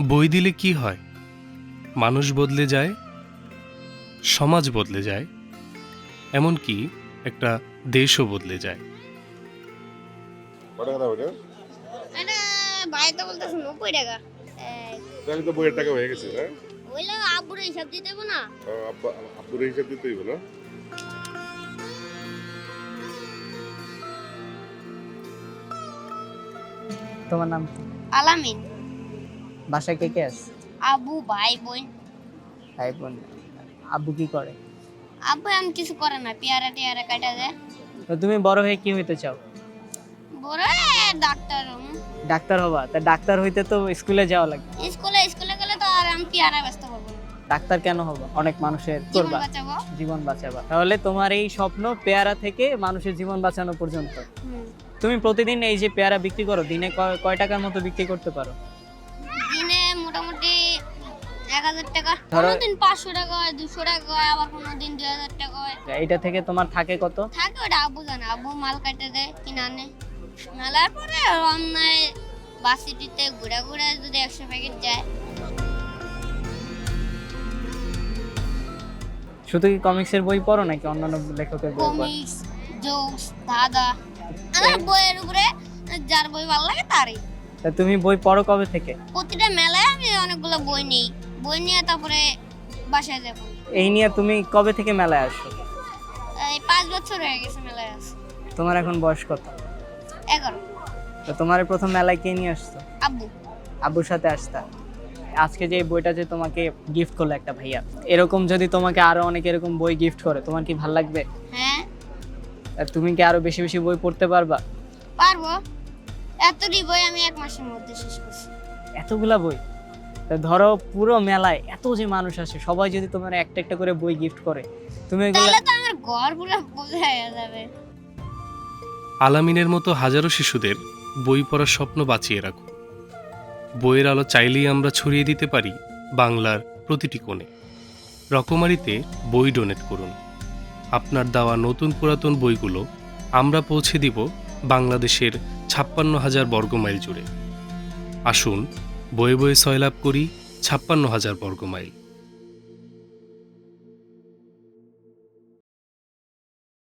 বই দিলে কি হয়? মানুষ বদলে যায় সমাজ বদলে যায় এমনকি একটা দেশও বদলে যায়। টাকা। হয়ে গেছে আব্বুর হিসাব দিতে হবে না। আব্বুর হিসাব দিতে না? তোমার নাম? আলামিন। বাসায় কে কে আছে? আবু ভাই বোন। ভাই বোন। আব্বু কি করে? আব্বু এমন কিছু করে না পেয়ারা টেয়ারা কাটা দেয়। তো তুমি বড় হয়ে কি হইতে চাও? বড় হয়ে ডাক্তার হম। ডাক্তার হবা? তা ডাক্তার হইতে তো স্কুলে যাওয়া লাগে স্কুলে স্কুলে গেলে তো আর আমি পেয়ারা ব্যস্ত না। ডাক্তার কেন হবা? অনেক মানুষের জীবন করবা। বাঁচাবো। জীবন বাঁচাবা। তাহলে তোমার এই স্বপ্ন পেয়ারা থেকে মানুষের জীবন বাঁচানো পর্যন্ত। হুম। তুমি প্রতিদিন এই যে পেয়ারা বিক্রি করো দিনে কয়- কয় টাকার মতো বিক্রি করতে পারো? মোটামুটি এক হাজার টাকা। কোনোদিন পাঁচশো টাকা হয় দুশো টাকা হয় আবার কোনো দিন দুই হাজার টাকা হয়। এইটা থেকে তোমার থাকে কত? থাকে ওটা আব্বু জানে আব্বু মাল কাটে দেয় কিনে আনে। মেলার পরে অন্যায় বাসিটিতে ঘুরে ঘুরে যদি একশো প্যাকেট যায়। শুধু কি কমিক্সের বই পড়ো নাকি অন্যান্য লেখকের বই পড়ো? কমিক্স জোকস দাদা আমার বইয়ের উপরে যার বই ভালো লাগে তারই। তা তুমি বই পড়ো কবে থেকে? প্রতিটা মেলায় আমি অনেকগুলো বই নিই। বই নিয়ে তারপরে বাসায় যাব। এই নিয়ে তুমি কবে থেকে মেলায় আসো? এই পাঁচ বছর হয়ে গেছে মেলায় আছে তোমার এখন বয়স কত? এগারো। তো তোমার প্রথম মেলায় কে নিয়ে আসতো? আব্বু। আব্বুর সাথে আসতা? আজকে যে বইটা যে তোমাকে গিফট করল একটা ভাইয়া এরকম যদি তোমাকে আরও অনেক এরকম বই গিফট করে তোমার কি ভালো লাগবে? হ্যাঁ। তুমি কি আরও বেশি বেশি বই পড়তে পারবা? পারব। এতটি বই আমি এক মাসের মধ্যে শেষ করছি। এতগুলা বই? ধরো পুরো মেলায় এত যে মানুষ আসে সবাই যদি তোমার একটা একটা করে বই গিফট করে তুমি এগুলো তাহলে তো আমার ঘর পুরো বোঝা যাবে। আলামিনের মতো হাজারো শিশুদের বই পড়ার স্বপ্ন বাঁচিয়ে রাখো। বইয়ের আলো চাইলেই আমরা ছড়িয়ে দিতে পারি বাংলার প্রতিটি কোণে। রকমারিতে বই ডোনেট করুন। আপনার দেওয়া নতুন পুরাতন বইগুলো আমরা পৌঁছে দিব বাংলাদেশের ছাপ্পান্ন হাজার বর্গমাইল জুড়ে। আসুন বয়ে বয়ে সয়লাভ করি ছাপ্পান্ন হাজার বর্গমাইল।